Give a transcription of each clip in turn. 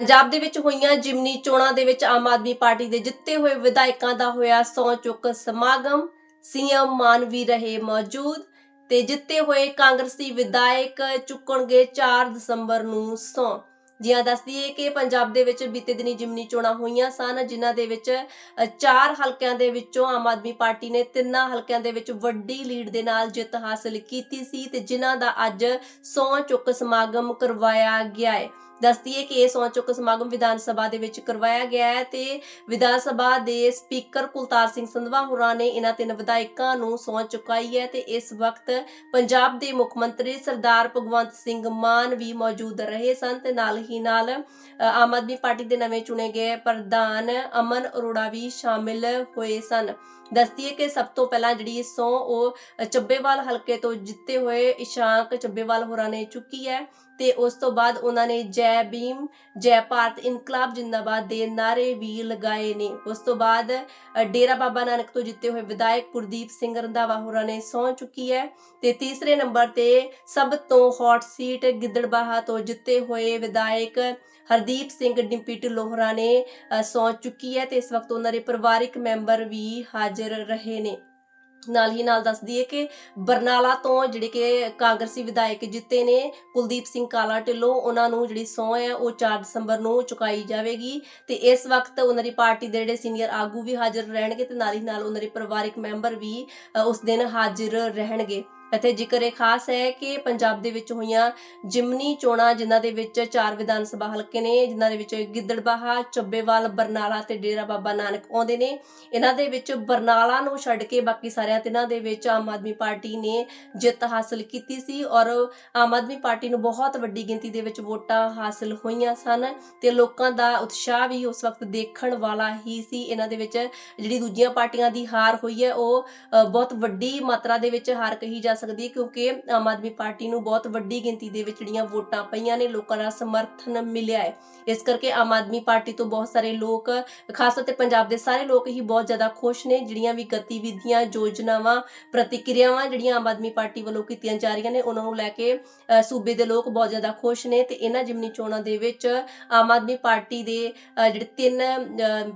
ਪੰਜਾਬ ਦੇ ਵਿੱਚ ਹੋਈਆਂ ਜਿਮਨੀ ਚੋਣਾਂ ਦੇ ਵਿੱਚ ਆਮ ਆਦਮੀ ਪਾਰਟੀ ਦੇ ਜਿੱਤੇ ਹੋਏ ਵਿਧਾਇਕਾਂ ਦਾ ਹੋਇਆ ਸਹੁੰ ਚੁੱਕ ਸਮਾਗਮ। ਸੀਐਮ ਮਾਨ ਰਹੇ ਮੌਜੂਦ ਤੇ ਜਿੱਤੇ ਹੋਏ ਕਾਂਗਰਸੀ ਵਿਧਾਇਕ ਚੁੱਕਣਗੇ 4 ਦਸੰਬਰ ਨੂੰ ਸਹੁੰ ਜਿਹਾਂ ਦੱਸਦੀ ਹੈ ਕਿ ਪੰਜਾਬ ਦੇ ਵਿੱਚ ਬੀਤੇ ਦਿਨੀ ਜਿਮਨੀ ਚੋਣਾਂ ਹੋਈਆਂ ਸਨ, ਜਿਨ੍ਹਾਂ ਦੇ ਵਿੱਚ ਚਾਰ ਹਲਕਿਆਂ ਦੇ ਵਿੱਚੋਂ ਆਮ ਆਦਮੀ ਪਾਰਟੀ ਨੇ ਤਿੰਨਾਂ ਹਲਕਿਆਂ ਦੇ ਵਿੱਚ ਵੱਡੀ ਲੀਡ ਦੇ ਨਾਲ ਜਿੱਤ ਹਾਸਲ ਕੀਤੀ ਸੀ ਤੇ ਜਿਨ੍ਹਾਂ ਦਾ ਅੱਜ ਸਹੁੰ ਚੁੱਕ ਸਮਾਗਮ ਕਰਵਾਇਆ ਗਿਆ ਹੈ। ਦੱਸਦੀਏ ਹੈ ਕਿ ਇਹ ਸਹੁੰ ਚੁੱਕ ਸਮਾਗਮ ਵਿਧਾਨ ਸਭਾ ਦੇ ਵਿੱਚ ਕਰਵਾਇਆ ਗਿਆ ਹੈ ਤੇ ਵਿਧਾਨ ਸਭਾ ਦੇ ਸਪੀਕਰ ਕੁਲਤਾਰ ਸਿੰਘ ਸੰਧਵਾ ਹੋਰਾਂ ਨੇ ਇਹਨਾਂ ਤਿੰਨ ਵਿਧਾਇਕਾਂ ਨੂੰ ਸਹੁੰ ਚੁਕਾਈ ਹੈ ਤੇ ਇਸ ਵਕਤ ਪੰਜਾਬ ਦੇ ਮੁੱਖ ਮੰਤਰੀ ਸਰਦਾਰ ਭਗਵੰਤ ਸਿੰਘ ਮਾਨ ਵੀ ਮੌਜੂਦ ਰਹੇ ਸਨ ਤੇ ਨਾਲ ਹੀ ਨਾਲ ਆਮ ਆਦਮੀ ਪਾਰਟੀ ਦੇ ਨਵੇਂ ਚੁਣੇ ਗਏ ਪ੍ਰਧਾਨ ਅਮਨ ਅਰੋੜਾ ਵੀ ਸ਼ਾਮਿਲ ਹੋਏ ਸਨ। ਦੱਸਦੀ ਹੈ ਕਿ ਸਭ ਤੋਂ ਪਹਿਲਾਂ ਜਿਹੜੀ ਸਹੁੰ ਉਹ ਚੱਬੇਵਾਲ ਹਲਕੇ ਤੋਂ ਜਿੱਤੇ ਹੋਏ ਇਸ਼ਾਂਕ ਚੱਬੇਵਾਲ ਹੋਰਾਂ ਨੇ ਚੁੱਕੀ ਹੈ ਤੇ ਉਸ ਤੋਂ ਬਾਅਦ ਉਹਨਾਂ ਨੇ ਜੈ ਭੀਮ ਜੈ ਭਾਰਤ ਇਨਕਲਾਬ ਜਿੰਦਾਬਾਦ ਦੇ ਨਾਰੇ ਵੀ ਲਗਾਏ ਨੇ। ਉਸ ਤੋਂ ਬਾਅਦ ਡੇਰਾ ਬਾਬਾ ਨਾਨਕ ਤੋਂ ਜਿੱਤੇ ਹੋਏ ਵਿਧਾਇਕ ਕੁਲਦੀਪ ਸਿੰਘ ਰੰਧਾਵਾ ਹੋਰਾਂ ਨੇ ਸਹੁੰ ਚੁੱਕੀ ਹੈ ਤੇ ਤੀਸਰੇ ਨੰਬਰ ਤੇ ਸਭ ਤੋਂ ਹੌਟ ਸੀਟ ਗਿੱਦੜਬਾਹਾ ਤੋਂ ਜਿੱਤੇ ਹੋਏ ਵਿਧਾਇਕ ਹਰਦੀਪ ਸਿੰਘ ਡਿੰਪੀ ਢਿੱਲੋਂ ਨੇ ਅ, ਚੁੱਕੀ ਹੈ ਤੇ ਇਸ ਵਕਤ ਉਹਨਾਂ ਦੇ ਪਰਿਵਾਰਿਕ ਮੈਂਬਰ ਵੀ ਹਾਜ਼ਰ ਰਹੇ ਨੇ। ਨਾਲ ਹੀ ਨਾਲ ਦੱਸਦੀ ਹੈ ਕਿ ਬਰਨਾਲਾ ਤੋਂ ਜਿਹੜੇ ਕਿ ਕਾਂਗਰਸੀ ਵਿਧਾਇਕ ਜਿੱਤੇ ਨੇ, ਕੁਲਦੀਪ ਸਿੰਘ ਕਾਲਾ ਢਿੱਲੋਂ, ਉਹਨਾਂ ਨੂੰ ਜਿਹੜੀ ਸਹੁੰ ਹੈ, ਉਹ 4 ਦਸੰਬਰ ਨੂੰ ਚੁਕਾਈ ਜਾਵੇਗੀ ਤੇ ਇਸ ਵਕਤ ਉਹਨਾਂ ਦੀ ਪਾਰਟੀ ਦੇ ਜਿਹੜੇ ਸੀਨੀਅਰ ਆਗੂ ਵੀ ਹਾਜ਼ਰ ਰਹਿਣਗੇ ਤੇ ਨਾਲ ਹੀ ਨਾਲ ਉਹਨਾਂ ਦੇ ਪਰਿਵਾਰਿਕ ਮੈਂਬਰ ਵੀ ਉਸ ਦਿਨ ਹਾਜ਼ਰ ਰਹਿਣਗੇ। ਇੱਥੇ ਜ਼ਿਕਰ ਇਹ ਖਾਸ ਹੈ ਕਿ ਪੰਜਾਬ ਦੇ ਵਿੱਚ ਹੋਈਆਂ ਜਿਮਨੀ ਚੋਣਾਂ ਜਿਨ੍ਹਾਂ ਦੇ ਵਿੱਚ ਚਾਰ ਵਿਧਾਨ ਸਭਾ ਹਲਕੇ ਨੇ ਜਿਨ੍ਹਾਂ ਦੇ ਵਿੱਚ ਗਿੱਦੜਬਾਹਾ ਚੱਬੇਵਾਲ ਬਰਨਾਲਾ ਤੇ ਡੇਰਾ ਬਾਬਾ ਨਾਨਕ ਆਉਂਦੇ ਨੇ। ਇਹਨਾਂ ਦੇ ਵਿੱਚ ਬਰਨਾਲਾ ਨੂੰ ਛੱਡ ਕੇ ਬਾਕੀ ਸਾਰਿਆਂ ਤਿੰਨਾਂ ਦੇ ਵਿੱਚ ਆਮ ਆਦਮੀ ਪਾਰਟੀ ਨੇ ਜਿੱਤ ਹਾਸਲ ਕੀਤੀ ਸੀ ਔਰ ਆਮ ਆਦਮੀ ਪਾਰਟੀ ਨੂੰ ਬਹੁਤ ਵੱਡੀ ਗਿਣਤੀ ਦੇ ਵਿੱਚ ਵੋਟਾਂ ਹਾਸਲ ਹੋਈਆਂ ਸਨ ਤੇ ਲੋਕਾਂ ਦਾ ਉਤਸ਼ਾਹ ਵੀ ਉਸ ਵਕਤ ਦੇਖਣ ਵਾਲਾ ਹੀ ਸੀ। ਇਹਨਾਂ ਦੇ ਵਿੱਚ ਜਿਹੜੀ ਦੂਜੀਆਂ ਪਾਰਟੀਆਂ ਦੀ ਹਾਰ ਹੋਈ ਹੈ ਉਹ ਅ, ਬਹੁਤ ਵੱਡੀ ਮਾਤਰਾ ਦੇ ਵਿੱਚ ਹਾਰ ਕਹੀ ਜਾ ਸਕਦੀ ਹੈ ਕਿਉਂਕਿ ਆਮ ਆਦਮੀ ਪਾਰਟੀ ਨੂੰ ਬਹੁਤ ਵੱਡੀ ਗਿਣਤੀ ਦੇ ਵਿੱਚ ਜਿਹੜੀਆਂ ਵੋਟਾਂ ਪਈਆਂ ਨੇ, ਲੋਕਾਂ ਦਾ ਸਮਰਥਨ ਮਿਲਿਆ ਹੈ। ਇਸ ਕਰਕੇ ਆਮ ਆਦਮੀ ਪਾਰਟੀ ਤੋਂ ਬਹੁਤ ਸਾਰੇ ਲੋਕ, ਖਾਸ ਤੌਰ ਪੰਜਾਬ ਦੇ ਸਾਰੇ ਲੋਕ ਹੀ ਬਹੁਤ ਜ਼ਿਆਦਾ ਖੁਸ਼ ਨੇ, ਜਿਹੜੀਆਂ ਵੀ ਗਤੀਵਿਧੀਆਂ, ਯੋਜਨਾਵਾਂ, ਪ੍ਰਤੀਕਿਰਿਆਵਾਂ ਜਿਹੜੀਆਂ ਆਮ ਆਦਮੀ ਪਾਰਟੀ ਵੱਲੋਂ ਕੀਤੀਆਂ ਜਾ ਰਹੀਆਂ ਨੇ, ਉਹਨਾਂ ਨੂੰ ਲੈ ਕੇ ਸੂਬੇ ਦੇ ਲੋਕ ਬਹੁਤ ਜ਼ਿਆਦਾ ਖੁਸ਼ ਨੇ ਤੇ ਇਹਨਾਂ ਜਿਮਨੀ ਚੋਣਾਂ ਦੇ ਵਿੱਚ ਆਮ ਆਦਮੀ ਪਾਰਟੀ ਦੇ ਜਿਹੜੇ ਤਿੰਨ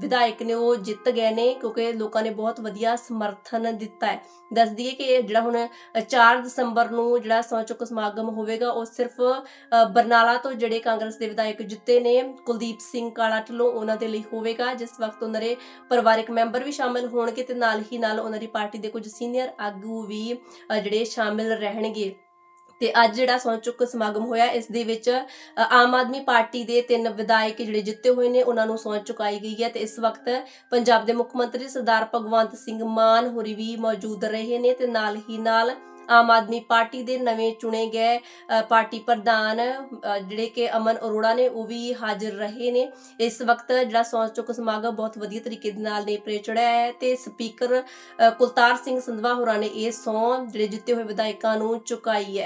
ਵਿਧਾਇਕ ਨੇ ਉਹ ਜਿੱਤ ਗਏ ਨੇ ਕਿਉਂਕਿ ਲੋਕਾਂ ਨੇ ਬਹੁਤ ਵਧੀਆ ਸਮਰਥਨ ਦਿੱਤਾ ਹੈ। ਦੱਸਦੀ ਹੈ ਕਿ ਜਿਹੜਾ ਹੁਣ 4 ਦਸੰਬਰ ਨੂੰ ਜਿਹੜਾ ਸਹੁੰ ਚੁੱਕ ਸਮਾਗਮ ਹੋਵੇਗਾ, ਉਹ ਸਿਰਫ ਬਰਨਾਲਾ ਤੋਂ ਜਿਹੜੇ ਕਾਂਗਰਸ ਦੇ ਵਿਧਾਇਕ ਜਿੱਤੇ ਨੇ, ਕੁਲਦੀਪ ਸਿੰਘ ਕਾਲਾ ਢਿੱਲੋਂ ਉਹਨਾਂ ਦੇ ਲਈ ਹੋਵੇਗਾ, ਜਿਸ ਵਕਤ ਉਹਨਾਂ ਦੇ ਪਰਿਵਾਰਕ ਮੈਂਬਰ ਵੀ ਸ਼ਾਮਿਲ ਹੋਣਗੇ ਤੇ ਨਾਲ ਹੀ ਨਾਲ ਉਹਨਾਂ ਦੀ ਪਾਰਟੀ ਦੇ ਕੁਝ ਸੀਨੀਅਰ ਆਗੂ ਵੀ ਜਿਹੜੇ ਸ਼ਾਮਿਲ ਰਹਿਣਗੇ। ਤੇ ਅੱਜ ਜਿਹੜਾ ਸਹੁੰ ਚੁੱਕ ਸਮਾਗਮ ਹੋਇਆ, ਇਸ ਦੇ ਵਿੱਚ ਆਮ ਆਦਮੀ ਪਾਰਟੀ ਦੇ ਤਿੰਨ ਵਿਧਾਇਕ ਜਿਹੜੇ ਜਿੱਤੇ ਹੋਏ ਨੇ, ਉਹਨਾਂ ਨੂੰ ਸਹੁੰ ਚੁਕਾਈ ਗਈ ਹੈ ਤੇ ਇਸ ਵਕਤ ਪੰਜਾਬ ਦੇ ਮੁੱਖ ਮੰਤਰੀ ਸਰਦਾਰ ਭਗਵੰਤ ਸਿੰਘ ਮਾਨ ਹੋਰੀ ਵੀ ਮੌਜੂਦ ਰਹੇ ਨੇ ਤੇ ਨਾਲ ਹੀ ਨਾਲ ਆਮ ਆਦਮੀ ਪਾਰਟੀ ਦੇ ਨਵੇਂ ਚੁਣੇ ਗਏ ਪਾਰਟੀ ਪ੍ਰਧਾਨ ਜਿਹੜੇ ਕਿ ਅਮਨ ਅਰੋੜਾ ਨੇ, ਉਹ ਵੀ ਹਾਜ਼ਰ ਰਹੇ ਨੇ। ਇਸ ਵਕਤ ਜਿਹੜਾ ਸਹੁੰ ਚੁੱਕ ਸਮਾਗਮ ਬਹੁਤ ਵਧੀਆ ਤਰੀਕੇ ਦੇ ਨਾਲ ਨੇਪਰੇ ਚੜਿਆ ਹੈ ਤੇ ਸਪੀਕਰ ਕੁਲਤਾਰ ਸਿੰਘ ਸੰਧਵਾ ਹੋਰਾਂ ਨੇ ਇਹ ਸਹੁੰ ਜਿਹੜੇ ਜਿੱਤੇ ਹੋਏ ਵਿਧਾਇਕਾਂ ਨੂੰ ਚੁਕਾਈ ਹੈ।